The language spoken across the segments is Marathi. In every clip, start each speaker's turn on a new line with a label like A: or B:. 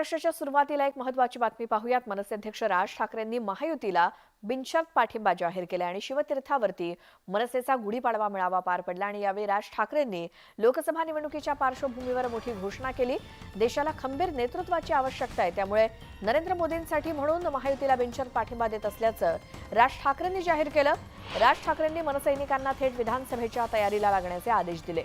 A: महाराष्ट्राच्या सुरुवातीला एक महत्वाची बातमी पाहूयात. मनसे अध्यक्ष राज ठाकरेंनी महायुतीला बिनशर्त पाठिंबा जाहीर केला आणि शिवतीर्थावरती मनसेचा गुढीपाडवा मेळावा पार पडला आणि यावेळी राज ठाकरेंनी लोकसभा निवडणुकीच्या पार्श्वभूमीवर मोठी घोषणा केली. देशाला खंबीर नेतृत्वाची आवश्यकता आहे. त्यामुळे नरेंद्र मोदींसाठी म्हणून महायुतीला बिनशर्त पाठिंबा देत असल्याचं राज ठाकरेंनी जाहीर केलं. राज ठाकरेंनी मनसैनिकांना थेट विधानसभेच्या तयारीला लागण्याचे आदेश दिले.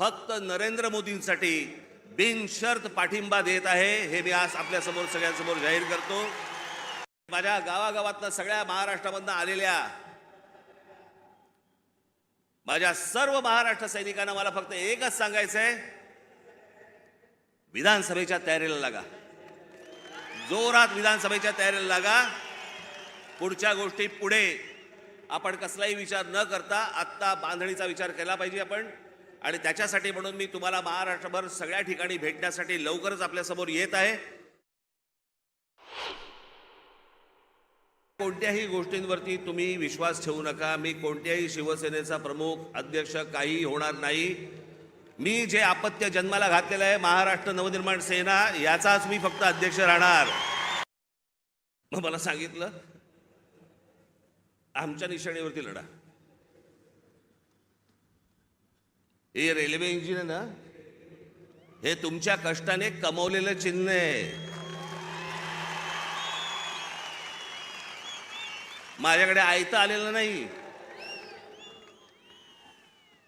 B: फक्त नरेंद्र मोदींसाठी बिनशर्त पाठिंबा देत आहे हे मी आज आपल्यासमोर सगळ्यांसमोर जाहीर करतो. माझ्या गावागावातनं सगळ्या महाराष्ट्रामधनं आलेल्या माझ्या सर्व महाराष्ट्र सैनिकांना मला फक्त एकच सांगायचं आहे विधानसभेच्या तयारीला लागा. जोरात विधानसभेच्या तयारीला लागा. पुढच्या गोष्टी पुढे. आपण कसलाही विचार न करता आत्ता बांधणीचा विचार केला पाहिजे आपण. आणि त्याच्यासाठी म्हणून मी तुम्हाला महाराष्ट्रभर सगळ्या ठिकाणी भेटण्यासाठी लवकरच आपल्यासमोर येत आहे. कोणत्याही गोष्टींवरती तुम्ही विश्वास ठेवू नका. मी कोणत्याही शिवसेनेचा प्रमुख अध्यक्ष काही होणार नाही. मी जे आपत्य जन्माला घातलेलं आहे महाराष्ट्र नवनिर्माण सेना याचाच मी फक्त अध्यक्ष राहणार. मग मला सांगितलं आमच्या निशाणीवरती लढा. हे रेल्वे इंजिन आहे ना हे तुमच्या कष्टाने कमवलेलं चिन्ह आहे. माझ्याकडे आयतं आलेलं नाही.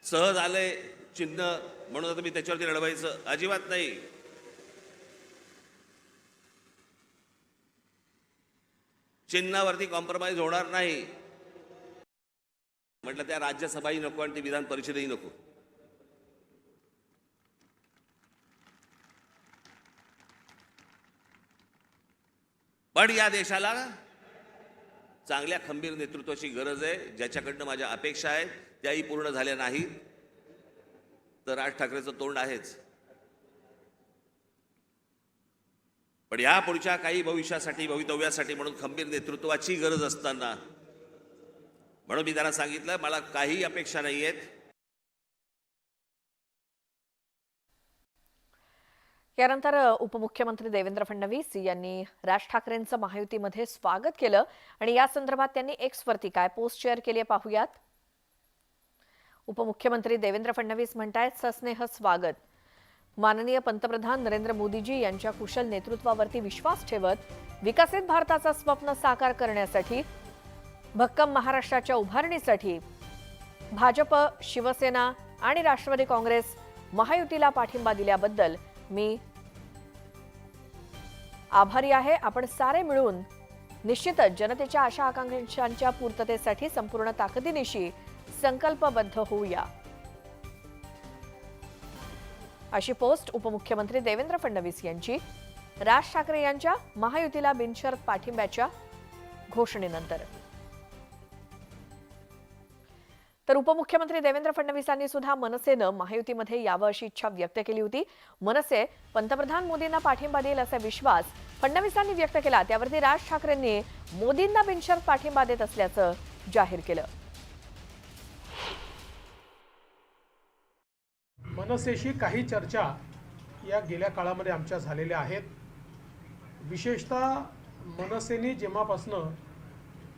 B: सहज आलंय चिन्ह म्हणून आता मी त्याच्यावरती लढवायचं अजिबात नाही. चिन्हावरती कॉम्प्रोमाइज होणार नाही. म्हटलं त्या राज्यसभाही नको आणि ती विधान परिषदही नको. पण या देशाला चांगल्या खंबीर नेतृत्वाची गरज आहे. ज्याच्याकडनं माझ्या अपेक्षा आहेत त्याही पूर्ण झाल्या नाहीत. तर राज ठाकरेचं तोंड आहेच. पण या पुढच्या काही भविष्यासाठी भवितव्यासाठी म्हणून खंबीर नेतृत्वाची गरज असताना म्हणून मी त्यांना सांगितलं मला काही अपेक्षा नाही आहेत
A: यानंतर उपमुख्यमंत्री देवेंद्र फडणवीस यांनी राज ठाकरेंचं महायुतीमध्ये स्वागत केलं आणि या संदर्भात त्यांनी एक्सवरती काय पोस्ट शेअर केली पाहूयात. उपमुख्यमंत्री देवेंद्र फडणवीस म्हणतायत सस्नेह स्वागत. माननीय पंतप्रधान नरेंद्र मोदीजी यांच्या कुशल नेतृत्वावरती विश्वास ठेवत विकसित भारताचं स्वप्न साकार करण्यासाठी भक्कम महाराष्ट्राच्या उभारणीसाठी भाजप शिवसेना आणि राष्ट्रवादी काँग्रेस महायुतीला पाठिंबा दिल्याबद्दल मी आभारी आहे. आपण सारे मिळून निश्चितच जनतेच्या आशा आकांक्षांच्या पूर्ततेसाठी संपूर्ण ताकदीनिशी संकल्पबद्ध होऊया. अशी पोस्ट उपमुख्यमंत्री देवेंद्र फडणवीस यांची राज ठाकरे यांच्या महायुतीला बिनशर्त पाठिंब्याच्या घोषणेनंतर. तर उपमुख्यमंत्री देवेंद्र फडणवीसांनी सुद्धा मनसेनं महायुतीमध्ये यावं अशी इच्छा व्यक्त केली होती. मनसे पंतप्रधान मोदींना पाठिंबा देईल असा विश्वास फडणवीसांनी व्यक्त केला. त्यावरती राज ठाकरेंनी मोदींना बिनशर्त पाठिंबा देत असल्याचं जाहीर केलं.
C: मनसेशी काही चर्चा या गेल्या काळामध्ये आमच्या झालेल्या आहेत. विशेषतः मनसेने जेव्हापासनं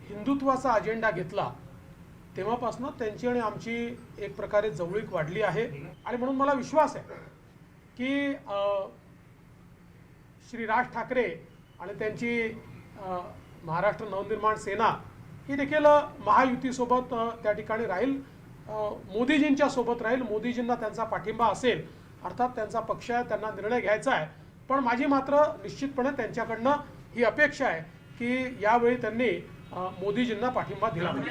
C: हिंदुत्वाचा अजेंडा घेतला तेव्हापासनं त्यांची आणि आमची एक प्रकारे जवळीक वाढली आहे. आणि म्हणून मला विश्वास आहे की श्री राज ठाकरे आणि त्यांची महाराष्ट्र नवनिर्माण सेना ही देखील महायुतीसोबत त्या ठिकाणी राहील. मोदीजींच्या सोबत राहील. मोदीजींना त्यांचा पाठिंबा असेल अर्थात त्यांचा पक्ष आहे त्यांना निर्णय घ्यायचा आहे. पण माझी मात्र निश्चितपणे त्यांच्याकडनं ही अपेक्षा आहे की यावेळी त्यांनी मोदीजींना पाठिंबा दिला पाहिजे.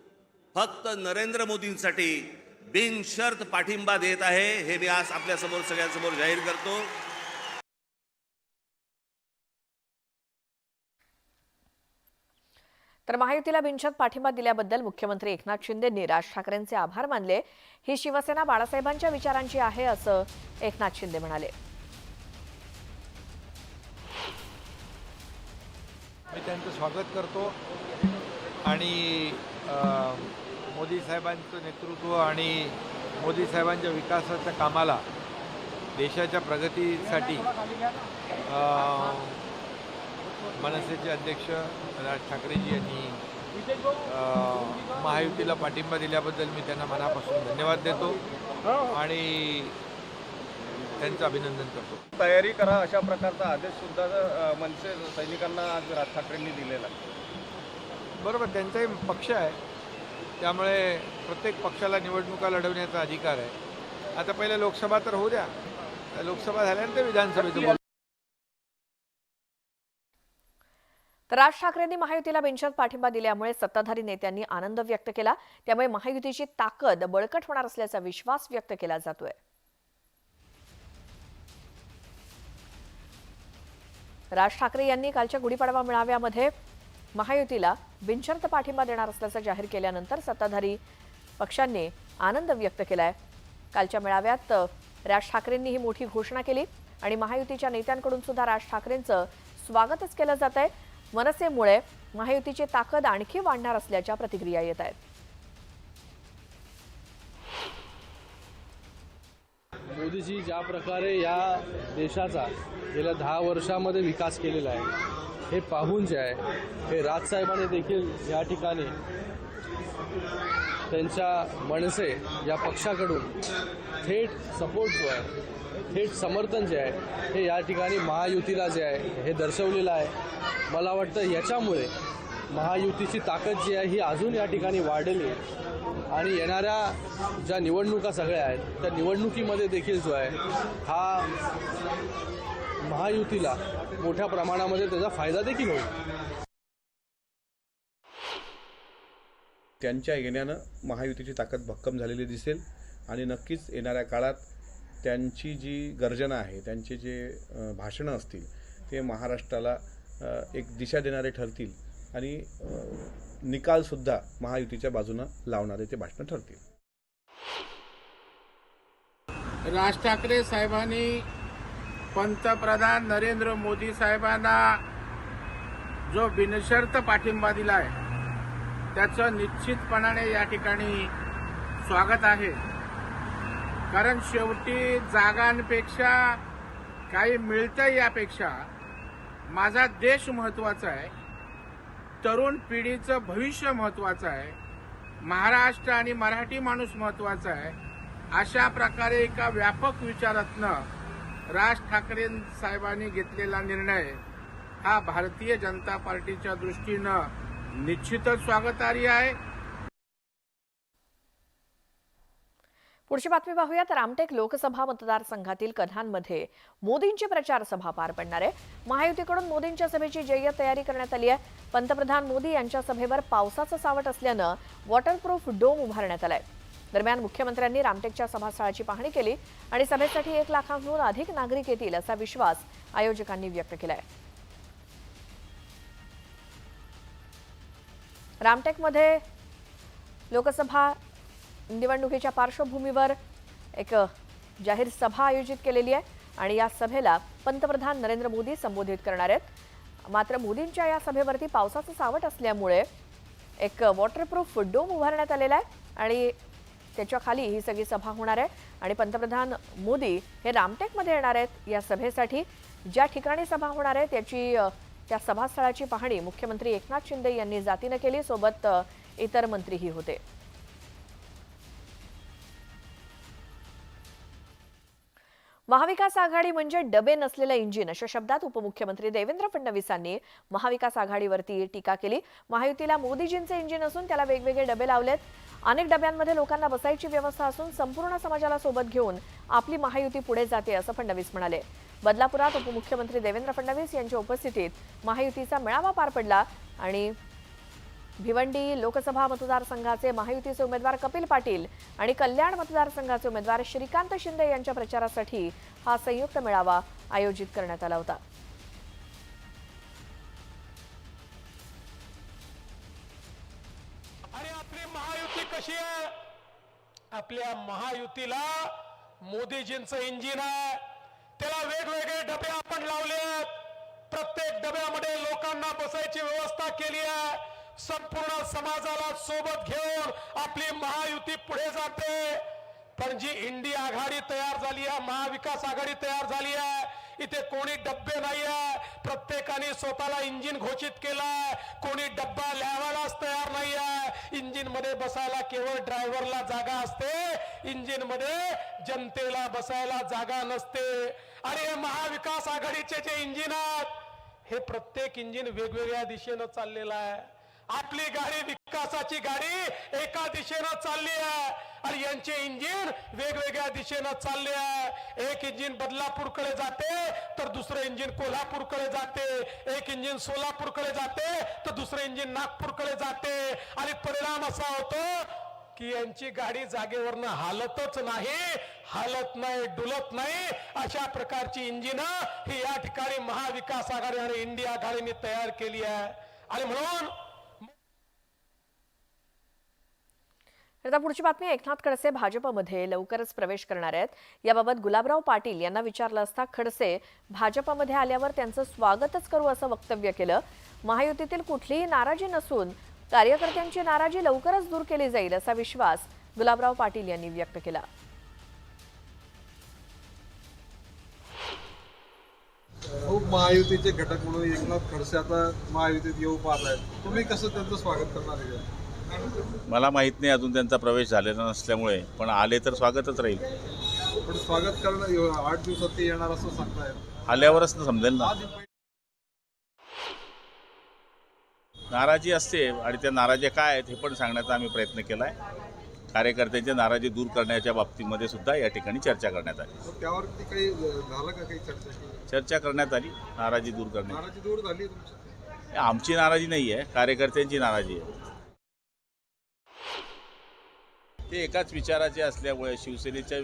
B: फक्त नरेंद्र मोदींसाठी बिनशर्त पाठिंबा देत आहे हे मी आज आपल्यासमोर सगळ्यांसमोर जाहीर करतो.
A: तर महायुतीला बिनशर्त पाठिंबा दिल्याबद्दल मुख्यमंत्री एकनाथ शिंदेंनी राज ठाकरेंचे आभार मानले. ही शिवसेना बाळासाहेबांच्या विचारांची आहे असं एकनाथ शिंदे म्हणाले.
D: मी त्यांचं स्वागत करतो आणि मोदी साहेबांचं नेतृत्व आणि मोदी साहेबांच्या विकासाच्या कामाला देशाच्या प्रगतीसाठी मनसेचे अध्यक्ष राज ठाकरेजी यांनी महायुतीला पाठिंबा दिल्याबद्दल मी त्यांना मनापासून धन्यवाद देतो आणि त्यांचं अभिनंदन करतो.
E: तयारी करा अशा प्रकारचा आदेश सुद्धा मनसे सैनिकांना आज राज ठाकरेंनी दिलेला
D: बरोबर त्यांचाही पक्ष आहे. त्यामुळे प्रत्येक पक्षाला निवडणुका लढवण्याचा अधिकार आहे. आता पहिले लोकसभा तर होऊ द्या. लोकसभा झाल्यानंतर विधानसभेचं
A: राज ठाकरेंनी महायुतीला बिनशर्त पाठिंबा दिल्यामुळे सत्ताधारी नेत्यांनी आनंद व्यक्त केला. त्यामुळे महायुतीची ताकद बळकट होणार असल्याचा विश्वास व्यक्त केला जातोय. राज ठाकरे यांनी कालच्या गुढीपाडवा मेळाव्यामध्ये महायुतीला बिनशर्त पाठिंबा देणार असल्याचं जाहीर केल्यानंतर सत्ताधारी पक्षांनी आनंद व्यक्त केलाय. कालच्या मेळाव्यात राज ठाकरेंनी ही मोठी घोषणा केली आणि महायुतीच्या नेत्यांकडून सुद्धा राज ठाकरेंचं स्वागतच केलं जात आहे. मनसेमुळे महायुतीची ताकद आणखी वाढणार असल्याच्या प्रतिक्रिया येत आहेत.
F: मोदीजी ज्या प्रकारे या देशाचा गेल्या दहा वर्षामध्ये विकास केलेला आहे हे पाहून जे आहे हे राजसाहेबांनी देखील या ठिकाणी त्यांच्या मनसे या पक्षाकडून थेट सपोर्ट जो आहे थेट समर्थन जे आहे हे या ठिकाणी महायुतीला जे आहे हे दर्शवलेलं आहे. मला वाटतं याच्यामुळे महायुतीची ताकद जी आहे ही अजून या ठिकाणी वाढली. आणि येणाऱ्या ज्या निवडणुका सगळ्या आहेत त्या निवडणुकीमध्ये देखील जो आहे हा महायुतीला मोठ्या प्रमाणामध्ये त्याचा फायदा देखील होईल.
G: त्यांच्या येण्यानं महायुतीची ताकद भक्कम झालेली दिसेल आणि नक्कीच येणाऱ्या काळात त्यांची जी गर्जना आहे त्यांचे जे भाषणं असतील ते महाराष्ट्राला एक दिशा देणारे ठरतील आणि निकालसुद्धा महायुतीच्या बाजूनं लावणारे ते भाषणं ठरतील.
H: राज ठाकरे साहेबांनी पंतप्रधान नरेंद्र मोदी साहेबांना जो बिनशर्त पाठिंबा दिला आहे त्याचं निश्चितपणाने या ठिकाणी स्वागत आहे. कारण शेवटी जागांपेक्षा काही मिळतं यापेक्षा माझा देश महत्त्वाचा आहे तरुण पिढीचं भविष्य महत्त्वाचं आहे महाराष्ट्र आणि मराठी माणूस महत्त्वाचा आहे अशा प्रकारे एका व्यापक विचारातनं राज ठाकरे साहेबांनी घेतलेला निर्णय हा भारतीय जनता पार्टीच्या दृष्टीनं निश्चितच स्वागतार्ह आहे.
A: पुढची बातमी पाहूया. तर रामटेक लोकसभा मतदारसंघातील कन्हांमध्ये मोदींची प्रचार सभा पार पडणार आहे. महायुतीकडून मोदींच्या सभेची जय्यत तयारी करण्यात आली आहे. पंतप्रधान मोदी यांच्या सभेवर पावसाचं सावट असल्यानं वॉटरप्रूफ डोम उभारण्यात आलाय. दरम्यान मुख्यमंत्र्यांनी रामटेकच्या सभास्थळाची पाहणी केली आणि सभेसाठी एक लाखांहून अधिक नागरिक येतील असा विश्वास आयोजकांनी व्यक्त केला आहे रामटेकमध्ये लोकसभा निवडणुकीच्या पार्श्वभूमीवर एक जाहीर सभा आयोजित केलेली आहे आणि या सभेला पंतप्रधान नरेंद्र मोदी संबोधित करणार आहेत. मात्र मोदींच्या या सभेवरती पावसाचं सावट असल्यामुळे एक वॉटरप्रूफ डोम उभारण्यात आलेला आहे आणि त्याच्याखाली ही सगळी सभा होणार आहे. आणि पंतप्रधान मोदी हे रामटेकमध्ये येणार आहेत. या सभेसाठी ज्या ठिकाणी सभा होणार आहे त्याची त्या सभास्थळाची पाहणी मुख्यमंत्री एकनाथ शिंदे यांनी जातीनं केली. सोबत इतर मंत्रीही होते. महाविकास आघाडी म्हणजे डबे नसलेलं इंजिन अशा शब्दात उपमुख्यमंत्री देवेंद्र फडणवीसांनी महाविकास आघाडीवरती टीका केली. महायुतीला मोदीजींचे इंजिन असून त्याला वेगवेगळे डबे लावलेत. अनेक डब्यांमध्ये लोकांना बसायची व्यवस्था असून संपूर्ण समाजाला सोबत घेऊन आपली महायुती पुढे जाते असं फडणवीस म्हणाले. बदलापुरात उपमुख्यमंत्री देवेंद्र फडणवीस यांच्या उपस्थितीत महायुतीचा मेळावा पार पडला आणि भिवंडी लोकसभा मतदारसंघाचे महायुतीचे उमेदवार कपिल पाटील आणि कल्याण मतदारसंघाचे उमेदवार श्रीकांत शिंदे यांच्या प्रचारासाठी हा संयुक्त मेळावा आयोजित करण्यात आला होता.
C: आणि आपली महायुती कशी आहे? आपल्या महायुतीला मोदीजींचं इंजिन आहे. त्याला वेगवेगळे डबे आपण लावले आहेत. प्रत्येक डब्यामध्ये लोकांना बसायची व्यवस्था केली आहे. संपूर्ण समाजाला सोबत घेऊन आपली महायुती पुढे जाते. पण जी इंडी आघाडी तयार झाली आहे महाविकास आघाडी तयार झाली आहे इथे कोणी डब्बे नाही आहे प्रत्येकाने स्वतःला इंजिन घोषित केलाय. कोणी डब्बा लिहावायलाच तयार नाही आहे इंजिनमध्ये बसायला केवळ ड्रायव्हरला जागा असते. इंजिनमध्ये जनतेला बसायला जागा नसते. आणि हे महाविकास आघाडीचे जे इंजिन आहेत हे प्रत्येक इंजिन वेगवेगळ्या दिशेनं चाललेलं आहे. आपली गाडी विकासाची गाडी एका दिशेनं चालली आहे. आणि यांचे इंजिन वेगवेगळ्या दिशेनं चालले आहे. एक इंजिन बदलापूरकडे जाते तर दुसरं इंजिन कोल्हापूरकडे जाते. एक इंजिन सोलापूरकडे जाते तर दुसरं इंजिन नागपूरकडे जाते. आणि परिणाम असा होतो की यांची गाडी जागेवरनं हालतच नाही हालत नाही डुलत नाही. अशा प्रकारची इंजिनं ही या ठिकाणी महाविकास आघाडी आणि इंडिया आघाडीने तयार केली आहे. आणि म्हणून
A: आता पुढची बातमी एकनाथ खडसे भाजपमध्ये लवकरच प्रवेश करणार आहेत. याबाबत गुलाबराव पाटील यांना विचारलं असता खडसे भाजपमध्ये आल्यावर त्यांचं स्वागतच करू असं वक्तव्य केलं. महायुतीतील कुठलीही नाराजी नसून कार्यकर्त्यांची नाराजी लवकरच दूर केली जाईल असा विश्वास गुलाबराव पाटील यांनी व्यक्त केला.
I: खूप महायुतीचे घटक म्हणून एकनाथ खडसे आता महायुतीत येऊ पाहत आहेत. तुम्ही कसं त्यांचं स्वागत करणार आहे?
J: मला माहीत नाही अजून त्यांचा प्रवेश झालेला नसल्यामुळे पण आले तर स्वागतच राहील.
I: पण स्वागत करणं आठ दिवसात ते येणार असं सांगतायत.
J: आल्यावरच ना समजेल ना. नाराजी असते आणि त्या नाराज्या काय आहेत हे पण सांगण्याचा आम्ही प्रयत्न केला आहे कार्यकर्त्यांची नाराजी दूर करण्याच्या बाबतीमध्ये सुद्धा या ठिकाणी चर्चा करण्यात आली.
I: त्यावरती काही झालं का काही चर्चा? केली
J: चर्चा करण्यात आली नाराजी दूर करण्याची.
I: नाराजी दूर झाली तुमची?
J: आमची नाराजी नाही आहे कार्यकर्त्यांची नाराजी आहे. ते एकाच विचाराचे असल्यामुळे शिवसेनेच्या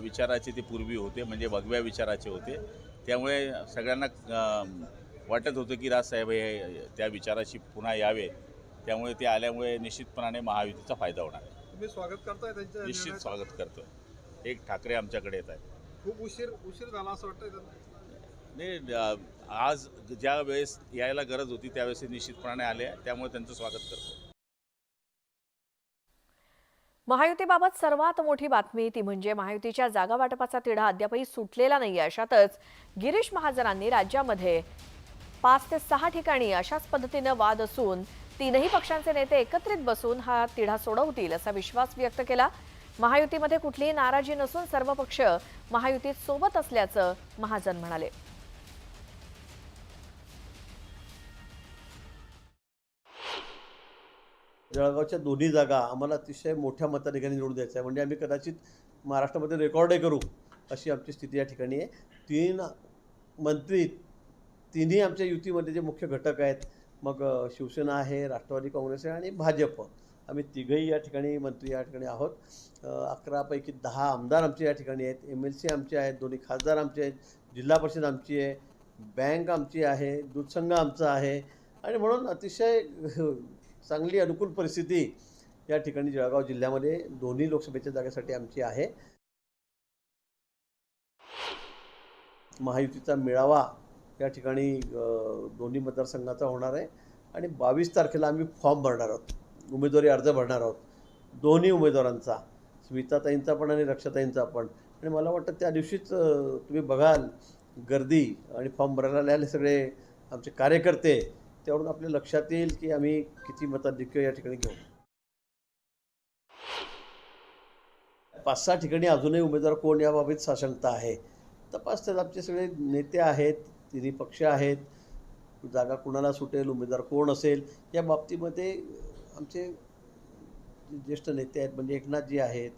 J: विचाराचे ते पूर्वी होते म्हणजे भगव्या विचाराचे होते. त्यामुळे सगळ्यांना वाटत होतं की राजसाहेब हे त्या विचाराशी पुन्हा यावे. त्यामुळे ते आल्यामुळे निश्चितपणाने महायुतीचा फायदा होणार. आहे
I: तुम्ही स्वागत करताय त्यांच्या
J: निश्चित? स्वागत करतो एक ठाकरे आमच्याकडे येत आहेत.
I: खूप उशीर उशीर झाला असं वाटतंय त्यांना.
J: नाही अ, आज ज्या वेळेस यायला गरज होती त्यावेळेस ते निश्चितपणाने आले त्यामुळे त्यांचं स्वागत करतो
A: महायुतीबाबत सर्वात मोठी बातमी ती म्हणजे महायुतीच्या जागा वाटपाचा तिढा अद्यापही सुटलेला नाही अशातच गिरीश महाजनांनी राज्यामध्ये पाच ते सहा ठिकाणी अशाच पद्धतीनं वाद असून तीनही पक्षांचे नेते एकत्रित बसून हा तिढा सोडवतील असा विश्वास व्यक्त केला. महायुतीमध्ये कुठलीही नाराजी नसून सर्व पक्ष महायुतीत सोबत असल्याचं महाजन म्हणाले.
K: जळगावच्या दोन्ही जागा आम्हाला अतिशय मोठ्या मताधिकाने निवडून द्यायचं आहे. म्हणजे आम्ही कदाचित महाराष्ट्रामध्ये रेकॉर्डही करू अशी आमची स्थिती या ठिकाणी आहे. तीन मंत्री तिन्ही आमच्या युतीमध्ये जे मुख्य घटक आहेत मग शिवसेना आहे राष्ट्रवादी काँग्रेस आहे आणि भाजप. आम्ही तिघही या ठिकाणी मंत्री या ठिकाणी आहोत. अकरापैकी दहा आमदार आमचे या ठिकाणी आहेत. एम एल सी आमचे आहेत दोन्ही खासदार आमचे आहेत जिल्हा परिषद आमची आहे बँक आमची आहे दूध संघ आमचा आहे आणि म्हणून अतिशय चांगली अनुकूल परिस्थिती या ठिकाणी जळगाव जिल्ह्यामध्ये दोन्ही लोकसभेच्या जागेसाठी आमची आहे. महायुतीचा मेळावा या ठिकाणी दोन्ही मतदारसंघाचा होणार आहे. आणि बावीस तारखेला आम्ही फॉर्म भरणार आहोत. उमेदवारी अर्ज भरणार आहोत. दोन्ही उमेदवारांचा स्मिताताईंचा पण आणि रक्षाताईंचा पण. आणि मला वाटतं त्या दिवशीच तुम्ही बघाल गर्दी आणि फॉर्म भरायला आले सगळे आमचे कार्यकर्ते त्यावरून आपल्या लक्षात येईल की आम्ही किती मताधिक्य या ठिकाणी घेऊ पाच सहा ठिकाणी अजूनही उमेदवार कोण याबाबत साशंकता आहे? तपास त्यात आमचे सगळे नेते आहेत तिन्ही पक्ष आहेत. जागा कुणाला सुटेल उमेदवार कोण असेल या बाबतीमध्ये आमचे ज्येष्ठ नेते आहेत म्हणजे एकनाथजी आहेत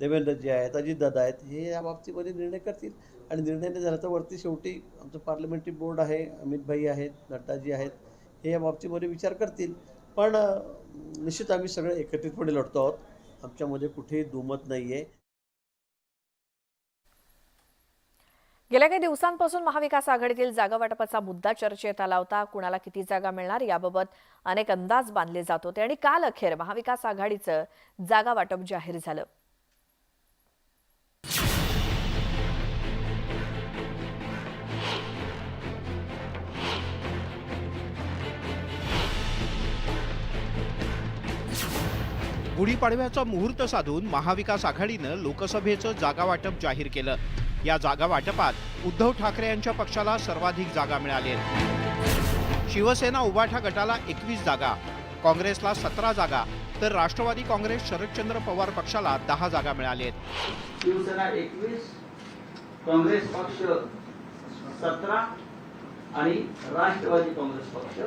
K: देवेंद्रजी आहेत अजितदादा आहेत हे या बाबतीमध्ये निर्णय करतील. आणि निर्णय नाही झाला तर वरती शेवटी आमचं पार्लमेंटरी बोर्ड आहे अमितभाई आहेत नड्डाजी आहेत हे या बाबतीमध्ये विचार करतील. पण निश्चित आम्ही सगळे एकत्रितपणे लढतो आहोत. आमच्यामध्ये कुठेही दुमत नाही आहे
A: गेल्या काही दिवसांपासून महाविकास आघाडीतील जागा वाटपाचा मुद्दा चर्चेत आला होता. कुणाला किती जागा मिळणार याबाबत अनेक अंदाज बांधले जात होते. आणि काल अखेर महाविकास आघाडीचं जागा वाटप जाहीर झालं.
L: गुढीपाडव्याचा मुहूर्त साधून महाविकास आघाडीनं लोकसभेचं जागा वाटप जाहीर केलं. या जागा वाटपात उद्धव ठाकरे यांच्या पक्षाला सर्वाधिक जागा मिळाली. शिवसेना उभाठा गटाला एकवीस जागा काँग्रेसला सतरा जागा तर राष्ट्रवादी काँग्रेस शरदचंद्र पवार पक्षाला दहा जागा मिळाल्या आहेत
M: शिवसेना एकवीस काँग्रेस पक्ष सतरा आणि राष्ट्रवादी काँग्रेस पक्ष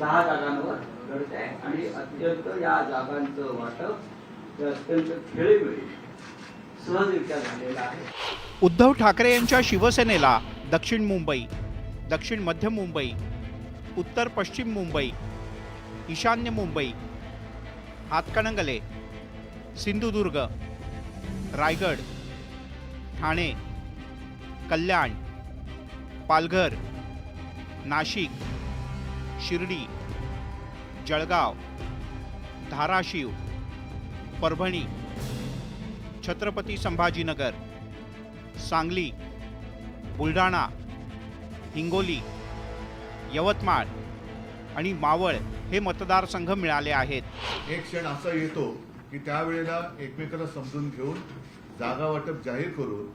M: दहा जागांवर लढत आहे आणि अत्यंत या जागांचं वाटप अत्यंत खेळीमेळी सहजरित्या झालेलं आहे.
L: उद्धव ठाकरे यांच्या शिवसेनेला दक्षिण मुंबई दक्षिण मध्य मुंबई उत्तर पश्चिम मुंबई ईशान्य मुंबई हातकणंगले सिंधुदुर्ग रायगड ठाणे कल्याण पालघर नाशिक शिर्डी जळगाव धाराशिव परभणी छत्रपती संभाजीनगर सांगली बुलढाणा हिंगोली यवतमाळ आणि मावळ हे मतदारसंघ मिळाले आहेत.
N: एक क्षण असा येतो की त्यावेळेला एकमेकाला समजून घेऊन जागा वाटप जाहीर करून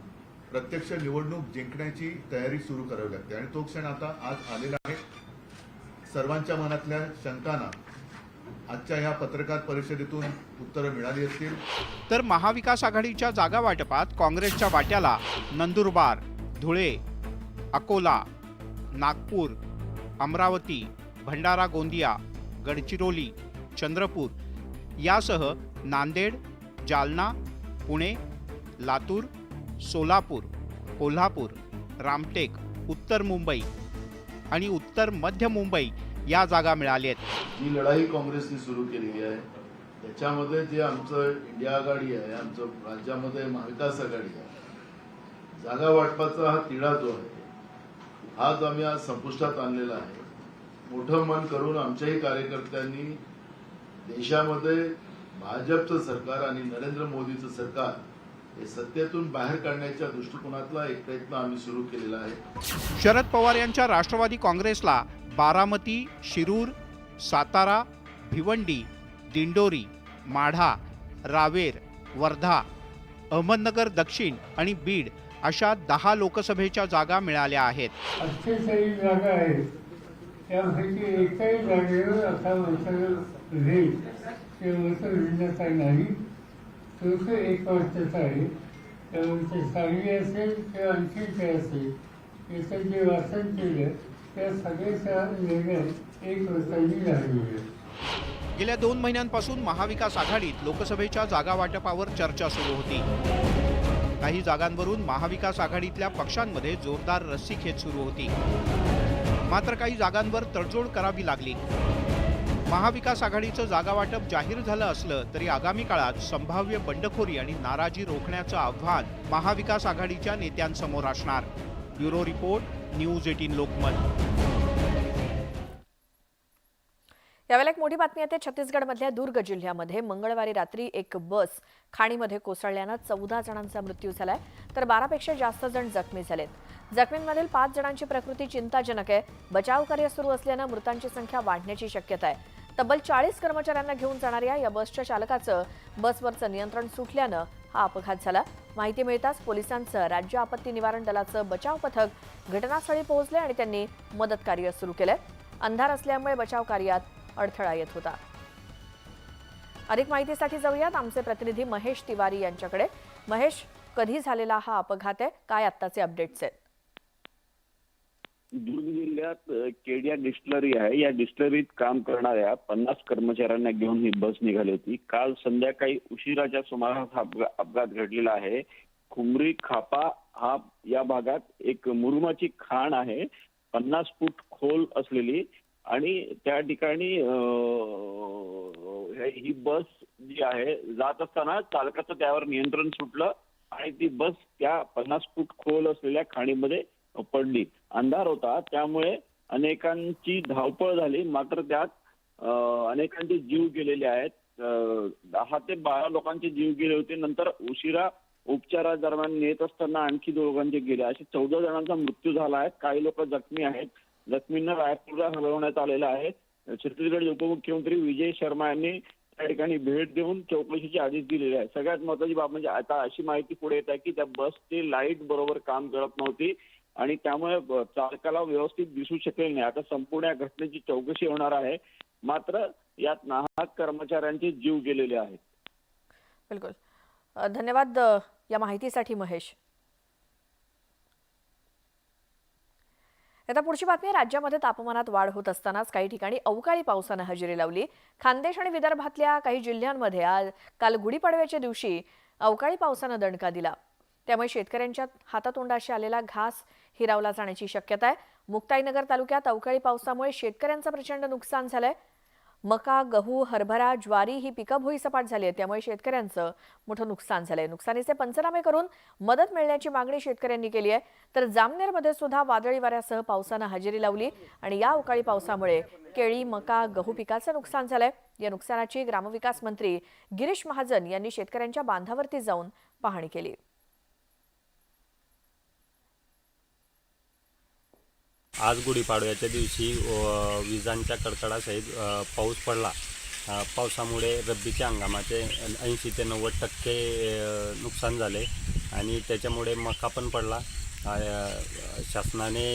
N: प्रत्यक्ष निवडणूक जिंकण्याची तयारी सुरू करावी लागते. आणि तो क्षण आता आज आलेला आहे. सर्वांच्या मनातल्या शंकांना आजच्या या पत्रकार परिषदेतून उत्तरं मिळाली असतील.
L: तर महाविकास आघाडीच्या जागा वाटपात काँग्रेसच्या वाट्याला नंदुरबार धुळे अकोला नागपूर अमरावती भंडारा गोंदिया गडचिरोली चंद्रपूर यासह नांदेड जालना पुणे लातूर सोलापूर कोल्हापूर रामटेक उत्तर मुंबई आणि उत्तर मध्य मुंबई या जागा मिळाल्या आहेत.
N: ही लढाई काँग्रेसने सुरू केलेली आहे त्याच्यामध्ये जे आमचं इंडिया आघाडी आहे आमचं राज्यामध्ये महाविकास आघाडी आहे जागा वाटपाचा हा तिढा जो आहे हाच आम्ही आज संपुष्टात आणलेला आहे. मोठं मन करून आमच्याही कार्यकर्त्यांनी देशामध्ये भाजपचं सरकार आणि नरेंद्र मोदीचं सरकार हे सत्तेतून बाहेर काढण्याच्या दृष्टिकोनातला एक प्रयत्न आम्ही सुरू केलेला आहे.
L: शरद पवार यांच्या राष्ट्रवादी काँग्रेसला बारामती शिरूर सातारा भिवंडी दिंडोरी माढा रावेर वर्धा अहमदनगर दक्षिण आणि बीड अशा दहा लोकसभेच्या जागा मिळाल्या आहेत.
H: अठ्ठेचाळीस जागा आहेत. त्यापैकी एकाही जागेवर असा वैसर राहील ते नाही. शुल्क एक वर्षाचं आहे. त्यामुळे सांगली असेल किंवा आणखी काय असेल याचं जे वाचन केलं त्या सगळ्याच्या निर्णय एक वर्षांनी झालेली आहे
L: गेल्या दोन महिन्यांपासून महाविकास आघाडीत लोकसभेच्या जागा वाटपावर चर्चा सुरू होती. काही जागांवरून महाविकास आघाडीतल्या पक्षांमध्ये जोरदार रस्सीखेच सुरू होती. मात्र काही जागांवर तडजोड करावी लागली. महाविकास आघाडीचं जागा वाटप जाहीर झालं असलं तरी आगामी काळात संभाव्य बंडखोरी आणि नाराजी रोखण्याचं आव्हान महाविकास आघाडीच्या नेत्यांसमोर असणार. Bureau report news eighteen Lokmat.
A: यावेळेला एक मोठी बातमी येते. छत्तीसगडमधल्या दुर्ग जिल्ह्यामध्ये मंगळवारी रात्री एक बस खाणीमध्ये कोसळल्यानं चौदा जणांचा मृत्यू झालाय. तर बारापेक्षा जास्त जण जखमी झालेत. जखमींमधील पाच जणांची प्रकृती चिंताजनक आहे. बचाव कार्य सुरू असल्यानं मृतांची संख्या वाढण्याची शक्यता आहे. तब्बल चाळीस कर्मचाऱ्यांना घेऊन जाणाऱ्या या बसच्या चालकाचं बसवरचं नियंत्रण सुटल्यानं हा अपघात झाला. माहिती मिळताच पोलिसांचं राज्य आपत्ती निवारण दलाचं बचाव पथक घटनास्थळी पोहोचले आणि त्यांनी मदत कार्य सुरू केलंय. अंधार असल्यामुळे बचाव कार्यात अडथळा येत होता. अधिक माहितीसाठी जाऊयात. आमचे प्रतिनिधी महेश तिवारी यांच्याकडे. महेश कधी झालेला हा अपघात आहे? काय आत्ताचे अपडेट्स आहेत?
O: दुर्ग जिल्ह्यात केडिया डिस्टलरी आहे. या डिस्टलरीत काम करणाऱ्या पन्नास कर्मचाऱ्यांना घेऊन ही बस निघाली होती. काल संध्याकाळी उशिराच्या सुमारास हा अपघात घडलेला आहे. खुमरी खापा हा या भागात एक मुरुमाची खाण आहे. पन्नास फूट खोल असलेली आणि त्या ठिकाणी ही बस जी आहे जात असताना चालकाचं त्यावर नियंत्रण सुटलं आणि ती बस त्या पन्नास फूट खोल असलेल्या खाणीमध्ये पडली अंधार होता त्यामुळे अनेकांची धावपळ झाली. मात्र त्यात अनेकांचे जीव गेलेले आहेत. दहा ते बारा लोकांचे जीव गेले होते. नंतर उशिरा उपचारा दरम्यान नेत असताना आणखी दोघांचे गेले. असे चौदा जणांचा मृत्यू झाला आहे. काही लोक जखमी आहेत. जखमींना रायपूरला हलवण्यात आलेलं आहे. छत्तीसगड उपमुख्यमंत्री विजय शर्मा यांनी त्या ठिकाणी भेट देऊन चौकशीचे आदेश दिलेले आहे. सगळ्यात महत्वाची बाब म्हणजे आता अशी माहिती पुढे येत आहे की त्या बसची लाइट बरोबर काम करत नव्हती. आणि त्यामुळे चालकाला व्यवस्थित दिसू शकेल नाही. आता संपूर्ण या घटनेची चौकशी होणार आहे. मात्र यात नाहक कर्मचाऱ्यांचे जीव गेलेले आहेत.
A: बिलकुल. धन्यवाद या माहितीसाठी महेश. आता पुढची बातमी राज्यामध्ये तापमानात वाढ होत असतानाच काही ठिकाणी अवकाळी पावसानं हजेरी लावली. खानदेश आणि विदर्भातल्या काही जिल्ह्यांमध्ये आज काल गुढीपाडव्याच्या दिवशी अवकाळी पावसानं दणका दिला. त्यामुळे शेतकऱ्यांच्या हातातोंडाशी आलेला घास हिरावला जाण्याची शक्यता आहे. मुक्ताईनगर तालुक्यात अवकाळी पावसामुळे शेतकऱ्यांचं प्रचंड नुकसान झालंय. मका गहू हरभरा ज्वारी ही पिकं भुईसपाट झाली आहे त्यामुळे शेतकऱ्यांचं मोठं नुकसान झालंय. नुकसानीचे पंचनामे करून मदत मिळण्याची मागणी शेतकऱ्यांनी केली आहे. तर जामनेरमध्ये सुद्धा वादळी वाऱ्यासह पावसानं हजेरी लावली आणि या अवकाळी पावसामुळे केळी मका गहू पिकाचं नुकसान झालंय. या नुकसानाची ग्रामविकास मंत्री गिरीश महाजन यांनी शेतकऱ्यांच्या बांधावरती जाऊन पाहणी केली.
P: आज गुढीपाडव्याच्या दिवशी विजांच्या कडकडासहित पाऊस पडला. पावसामुळे रब्बीच्या हंगामाचे ऐंशी ते नव्वद टक्के नुकसान झाले आणि त्याच्यामुळे मका पण पडला. शासनाने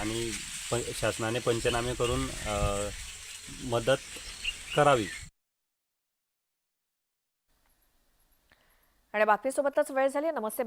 P: आणि प शासनाने पंचनामे करून मदत करावी.
A: आणि बातमीसोबतच वेळ झाली. नमस्ते.